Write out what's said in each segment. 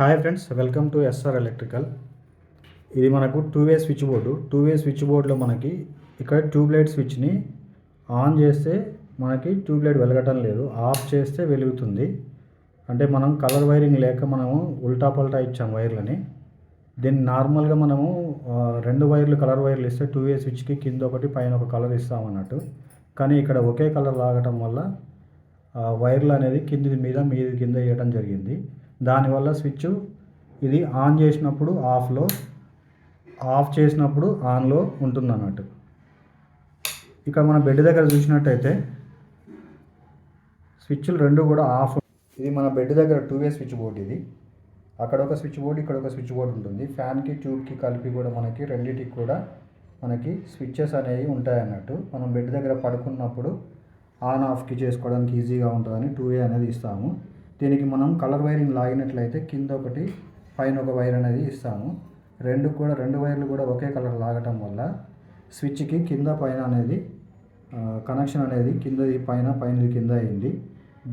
Hi friends welcome to S R electrical. ఇది మనకు two way switch board two way switch బోర్డులో మనకి ఇక్కడ ట్యూబ్ లైట్ స్విచ్ని ఆన్ చేస్తే మనకి ట్యూబ్ లైట్ వెలగటం లేదు ఆఫ్ చేస్తే వెలుగుతుంది. అంటే మనం కలర్ వైరింగ్ లేక మనము ఉల్టా పల్టా ఇచ్చాం వైర్లని. దీన్ని నార్మల్గా మనము రెండు వైర్లు కలర్ వైర్లు ఇస్తే టూ వే స్విచ్కి కింద ఒకటి పైన ఒక కలర్ ఇస్తామన్నట్టు. కానీ ఇక్కడ ఒకే కలర్ లాగటం వల్ల వైర్లు అనేది కింది మీద మీది కింద వేయడం జరిగింది. దానివల్ల స్విచ్ ఇది ఆన్ చేసినప్పుడు ఆఫ్లో ఆఫ్ చేసినప్పుడు ఆన్లో ఉంటుంది అన్నట్టు ఇక్కడ మన బెడ్ దగ్గర చూసినట్టయితే స్విచ్లు రెండు కూడా ఆఫ్ ఇది మన బెడ్ దగ్గర టూ వే స్విచ్ బోర్డ్ ఇది. అక్కడ ఒక స్విచ్ బోర్డ్ ఇక్కడ ఒక స్విచ్ బోర్డ్ ఉంటుంది. ఫ్యాన్కి ట్యూబ్కి కలిపి కూడా మనకి రెండింటికి కూడా మనకి స్విచ్చెస్ అనేవి ఉంటాయి అన్నట్టు మనం బెడ్ దగ్గర పడుకున్నప్పుడు ఆన్ ఆఫ్కి చేసుకోవడానికి ఈజీగా ఉంటుందని టూ వే అనేది ఇస్తాము. దీనికి మనం కలర్ వైరింగ్ లాగినట్లయితే కింద ఒకటి పైన ఒక వైర్ అనేది ఇస్తాము. రెండు కూడా రెండు వైర్లు కూడా ఒకే కలర్ లాగటం వల్ల స్విచ్కి కింద పైన అనేది కనెక్షన్ అనేది కిందది పైన పైన కింద అయింది.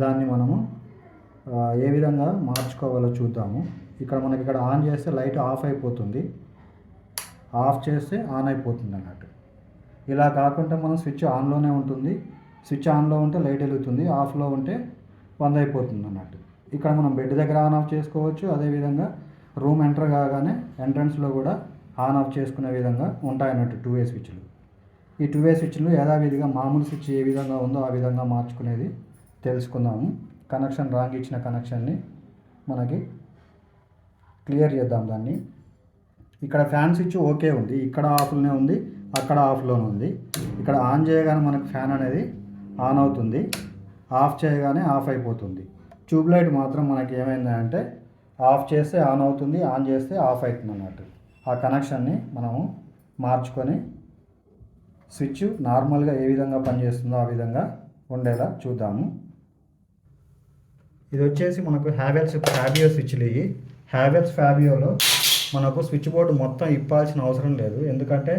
దాన్ని మనము ఏ విధంగా మార్చుకోవాలో చూద్దాము. ఇక్కడ మనకి ఇక్కడ ఆన్ చేస్తే లైట్ ఆఫ్ అయిపోతుంది. ఆఫ్ చేస్తే ఆన్ అయిపోతుంది అన్నట్టు. ఇలా కాకుండా మనం స్విచ్ ఆన్లోనే ఉంటుంది. స్విచ్ ఆన్లో ఉంటే లైట్ వెలుగుతుంది. ఆఫ్లో ఉంటే వంద అయిపోతుంది అన్నట్టు ఇక్కడ మనం బెడ్ దగ్గర ఆన్ ఆఫ్ చేసుకోవచ్చు అదేవిధంగా రూమ్ ఎంటర్ కాగానే ఎంట్రన్స్లో కూడా ఆన్ ఆఫ్ చేసుకునే విధంగా ఉంటాయన్నట్టు టూ వే స్విచ్లు ఈ టూ వే స్విచ్లు యథావిధిగా మామూలు స్విచ్ ఏ విధంగా ఉందో ఆ విధంగా మార్చుకునేది తెలుసుకుందాము. కనెక్షన్ రాంగ్ ఇచ్చిన కనెక్షన్ని మనకి క్లియర్ చేద్దాం దాన్ని. ఇక్కడ ఫ్యాన్ స్విచ్ ఓకే ఉంది. ఇక్కడ ఆఫ్లోనే ఉంది. అక్కడ ఆఫ్లోనే ఉంది. ఇక్కడ ఆన్ చేయగానే మనకు ఫ్యాన్ అనేది ఆన్ అవుతుంది. ఆఫ్ చేయగానే ఆఫ్ అయిపోతుంది. ట్యూబ్ లైట్ మాత్రం మనకి ఏమైందంటే ఆఫ్ చేస్తే ఆన్ అవుతుంది ఆన్ చేస్తే ఆఫ్ అవుతుంది అన్నట్టు ఆ కనెక్షన్ని మనము మార్చుకొని స్విచ్ నార్మల్గా ఏ విధంగా పనిచేస్తుందో ఆ విధంగా ఉండేలా చూద్దాము. ఇది వచ్చేసి మనకు హ్యావెల్స్ ఫ్యాబియో స్విచ్లు ఇవి. హ్యావెల్స్ ఫ్యాబియోలో మనకు స్విచ్ బోర్డు మొత్తం ఇప్పాల్సిన అవసరం లేదు. ఎందుకంటే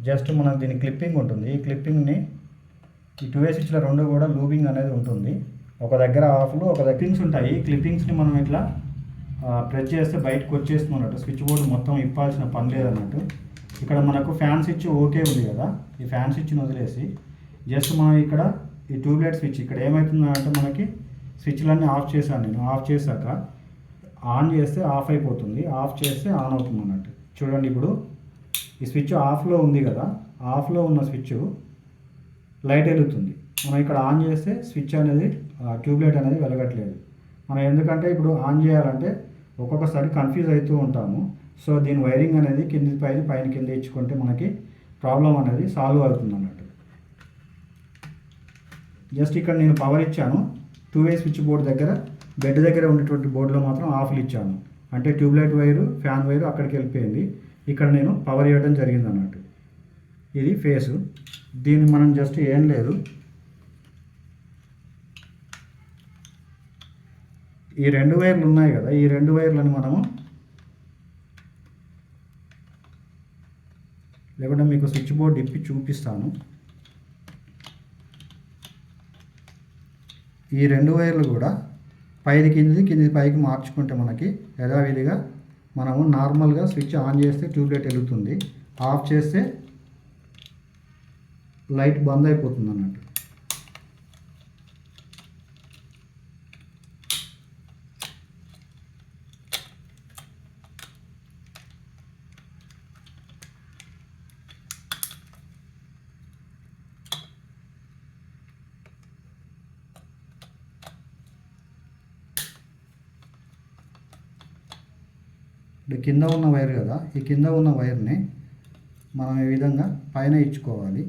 జస్ట్ మనకు దీని క్లిప్పింగ్ ఉంటుంది. ఈ క్లిప్పింగ్ని ఈ టూ వే రెండు కూడా లూబింగ్ అనేది ఉంటుంది. ఒక దగ్గర ఆఫ్లు ఒక దగ్గర క్లిప్పింగ్స్ ఉంటాయి. క్లిప్పింగ్స్ని మనం ఇట్లా ప్రెస్ చేస్తే బయటకు వచ్చేస్తుంది అన్నట్టు. స్విచ్ బోర్డు మొత్తం ఇప్పాల్సిన పని లేదన్నట్టు. ఇక్కడ మనకు ఫ్యాన్ స్విచ్ ఓకే ఉంది కదా. ఈ ఫ్యాన్ స్విచ్ని వదిలేసి జస్ట్ మనం ఇక్కడ ఈ ట్యూబ్లైట్ స్విచ్ ఇక్కడ ఏమవుతుందంటే మనకి స్విచ్లన్నీ ఆఫ్ చేశాను నేను. ఆఫ్ చేశాక ఆన్ చేస్తే ఆఫ్ అయిపోతుంది. ఆఫ్ చేస్తే ఆన్ అవుతుంది అన్నట్టు. చూడండి ఇప్పుడు ఈ స్విచ్ ఆఫ్లో ఉంది కదా. ఆఫ్లో ఉన్న స్విచ్ లైట్ వెలుగుతుంది. మనం ఇక్కడ ఆన్ చేస్తే స్విచ్ అనేది ట్యూబ్లైట్ అనేది వెలగట్లేదు. మనం ఎందుకంటే ఇప్పుడు ఆన్ చేయాలంటే ఒక్కొక్కసారి కన్ఫ్యూజ్ అవుతూ ఉంటాము. సో దీని వైరింగ్ అనేది కింది పైన పైన కింద ఇచ్చుకుంటే మనకి ప్రాబ్లం అనేది సాల్వ్ అవుతుంది అన్నట్టు జస్ట్ ఇక్కడ నేను పవర్ ఇచ్చాను. టూ వే స్విచ్ బోర్డు దగ్గర బెడ్ దగ్గర ఉన్నటువంటి బోర్డులో మాత్రం ఆఫ్లు ఇచ్చాను. అంటే ట్యూబ్లైట్ వైరు ఫ్యాన్ వైరు అక్కడికి వెళ్ళిపోయింది. ఇక్కడ నేను పవర్ ఇవ్వడం జరిగింది అన్నట్టు ఇది ఫేసు. దీన్ని మనం జస్ట్ ఏం లేదు. ఈ రెండు వైర్లు ఉన్నాయి కదా ఈ రెండు వైర్లను మనము లేకుంటే మీకు స్విచ్ బోర్డ్ ఇప్పి చూపిస్తాను. ఈ రెండు వైర్లు కూడా పైది కింది కింది పైకి మార్చుకుంటే మనకి యథావిధిగా మనము నార్మల్గా స్విచ్ ఆన్ చేస్తే ట్యూబ్లైట్ వెలుగుతుంది. ఆఫ్ చేస్తే లైట్ బంద్ అయిపోతుంది అన్నట్టు. ఇప్పుడు కింద ఉన్న వైర్ కదా ఈ కింద ఉన్న వైర్ని మనం ఈ విధంగా పైన ఇచ్చుకోవాలి.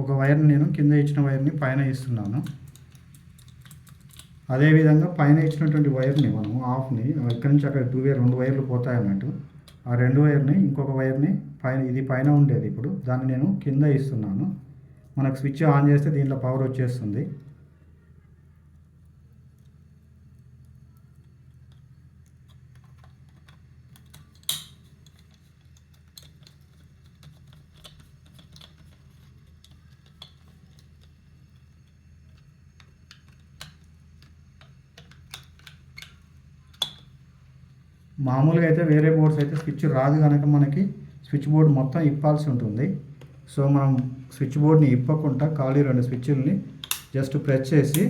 ఒక వైర్ని నేను కింద ఇచ్చిన వైర్ని పైన ఇస్తున్నాను. అదేవిధంగా పైన ఇచ్చినటువంటి వైర్ని మనం ఆఫ్ని ఇక్కడి నుంచి అక్కడ టూ వేర్ రెండు వైర్లు పోతాయి అన్నట్టు ఆ రెండు వైర్ని ఇంకొక వైర్ని పైన ఇది పైన ఉండేది ఇప్పుడు. దాన్ని నేను కింద ఇస్తున్నాను. మనకు స్విచ్ ఆన్ చేస్తే దీంట్లో పవర్ వచ్చేస్తుంది. మామూలుగా అయితే వేరే బోర్డ్స్ అయితే స్విచ్ రాదు కనుక మనకి స్విచ్ బోర్డ్ మొత్తం ఇప్పాల్సి ఉంటుంది. సో మనం స్విచ్ బోర్డ్ని ఇప్పకుండా ఖాళీ రెండు స్విచ్లని జస్ట్ ప్రెస్ చేసి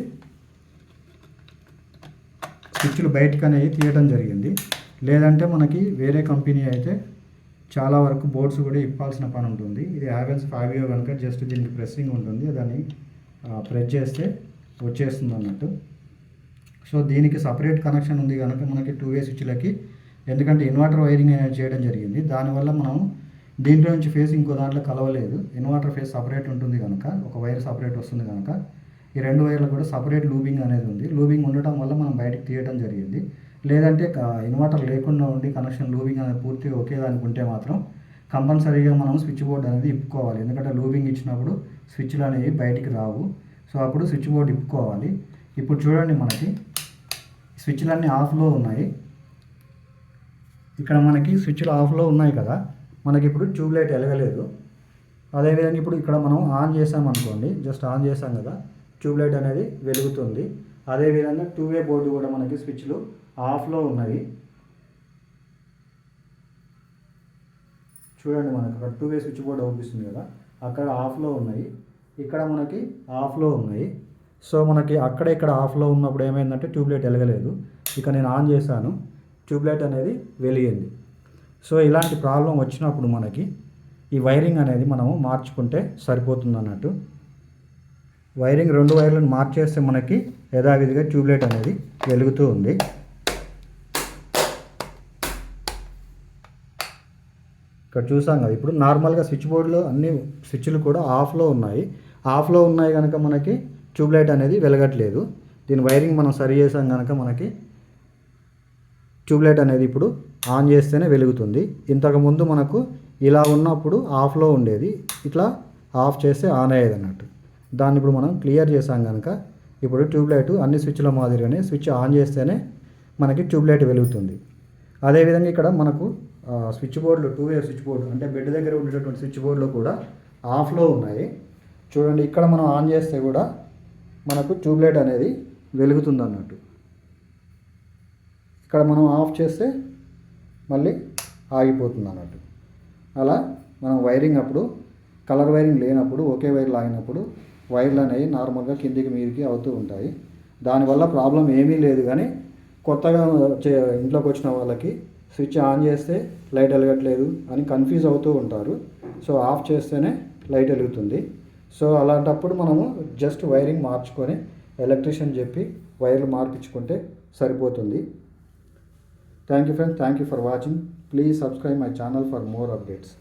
స్విచ్లు బయటకు అనేవి తీయడం జరిగింది. లేదంటే మనకి వేరే కంపెనీ అయితే చాలా వరకు బోర్డ్స్ కూడా ఇప్పాల్సిన పని ఉంటుంది. ఇది హ్యావెన్స్ ఫైవ్ ఇయర్ కనుక జస్ట్ దీనికి ప్రెస్సింగ్ ఉంటుంది. దాన్ని ప్రెస్ చేస్తే వచ్చేస్తుంది అన్నట్టు. సో దీనికి సపరేట్ కనెక్షన్ ఉంది కనుక మనకి టూ వే స్విచ్లకి ఎందుకంటే ఇన్వర్టర్ వైరింగ్ అనేది చేయడం జరిగింది. దానివల్ల మనం దీంట్లో నుంచి ఫేస్ ఇంకో దాంట్లో కలవలేదు. ఇన్వర్టర్ ఫేస్ సపరేట్ ఉంటుంది కనుక ఒక వైర్ సపరేట్ వస్తుంది కనుక. ఈ రెండు వైర్లు కూడా సపరేట్ లూబింగ్ అనేది ఉంది. లూబింగ్ ఉండటం వల్ల మనం బయటకు తీయడం జరిగింది. లేదంటే ఇన్వర్టర్ లేకుండా ఉండి కనెక్షన్ లూబింగ్ అనేది పూర్తిగా ఒకే దానికి ఉంటే మాత్రం కంపల్సరీగా మనం స్విచ్ బోర్డ్ అనేది ఇప్పుకోవాలి. ఎందుకంటే లూబింగ్ ఇచ్చినప్పుడు స్విచ్లు అనేవి బయటికి రావు. సో అప్పుడు స్విచ్ బోర్డ్ ఇప్పుకోవాలి. ఇప్పుడు చూడండి మనకి స్విచ్లన్నీ ఆఫ్లో ఉన్నాయి. ఇక్కడ మనకి స్విచ్లు ఆఫ్లో ఉన్నాయి కదా. మనకి ఇప్పుడు ట్యూబ్ లైట్ వెలగలేదు. అదేవిధంగా ఇప్పుడు ఇక్కడ మనం ఆన్ చేసామనుకోండి జస్ట్ ఆన్ చేసాం కదా ట్యూబ్ లైట్ అనేది వెలుగుతుంది. అదేవిధంగా టూ వే బోర్డు కూడా మనకి స్విచ్లు ఆఫ్లో ఉన్నాయి. చూడండి మనకు అక్కడ టూ వే స్విచ్ బోర్డు అవుపిస్తుంది కదా. అక్కడ ఆఫ్లో ఉన్నాయి. ఇక్కడ మనకి ఆఫ్లో ఉన్నాయి. సో మనకి అక్కడ ఇక్కడ ఆఫ్లో ఉన్నప్పుడు ఏమైందంటే ట్యూబ్ లైట్ వెలగలేదు. ఇక నేను ఆన్ చేశాను. ట్యూబ్ లైట్ అనేది వెలిగింది. సో ఇలాంటి ప్రాబ్లం వచ్చినప్పుడు మనకి ఈ వైరింగ్ అనేది మనము మార్చుకుంటే సరిపోతుంది అన్నట్టు. వైరింగ్ రెండు వైర్లను మార్చేస్తే మనకి యథావిధిగా ట్యూబ్ లైట్ అనేది వెలుగుతూ ఉంది. ఇక్కడ చూసాం కదా ఇప్పుడు నార్మల్గా స్విచ్ బోర్డులో అన్ని స్విచ్లు కూడా ఆఫ్లో ఉన్నాయి. ఆఫ్లో ఉన్నాయి కనుక మనకి ట్యూబ్ లైట్ అనేది వెలగట్లేదు. దీని వైరింగ్ మనం సరి చేసాం కనుక మనకి ట్యూబ్ లైట్ అనేది ఇప్పుడు ఆన్ చేస్తేనే వెలుగుతుంది. ఇంతకుముందు మనకు ఇలా ఉన్నప్పుడు ఆఫ్లో ఉండేది. ఇట్లా ఆఫ్ చేస్తే ఆన్ అయ్యేది అన్నట్టు. దాన్ని ఇప్పుడు మనం క్లియర్ చేసాం కనుక ఇప్పుడు ట్యూబ్ లైట్ అన్ని స్విచ్ల మాదిరిగానే స్విచ్ ఆన్ చేస్తేనే మనకి ట్యూబ్ లైట్ వెలుగుతుంది అదేవిధంగా ఇక్కడ మనకు స్విచ్ బోర్డులు టూ వే స్విచ్ బోర్డు అంటే బెడ్ దగ్గర ఉండేటటువంటి స్విచ్ బోర్డులు కూడా ఆఫ్లో ఉన్నాయి. చూడండి ఇక్కడ మనం ఆన్ చేస్తే కూడా మనకు ట్యూబ్ లైట్ అనేది వెలుగుతుంది అన్నట్టు ఇక్కడ మనం ఆఫ్ చేస్తే మళ్ళీ ఆగిపోతుంది అన్నట్టు అలా మనం వైరింగ్ అప్పుడు కలర్ వైరింగ్ లేనప్పుడు ఒకే వైర్ లాగినప్పుడు వైర్లు అనేవి నార్మల్గా కిందికి మీదికి అవుతూ ఉంటాయి. దానివల్ల ప్రాబ్లం ఏమీ లేదు కానీ కొత్తగా చే- ఇంట్లోకి వచ్చిన వాళ్ళకి స్విచ్ ఆన్ చేస్తే లైట్ వెలగట్లేదు అని కన్ఫ్యూజ్ అవుతూ ఉంటారు. సో ఆఫ్ చేస్తేనే లైట్ వెలుగుతుంది. సో అలాంటప్పుడు మనము జస్ట్ వైరింగ్ మార్చుకొని ఎలక్ట్రీషియన్ చెప్పి వైర్లు మార్పించుకుంటే సరిపోతుంది. Thank you friends thank you for watching please subscribe my channel for more updates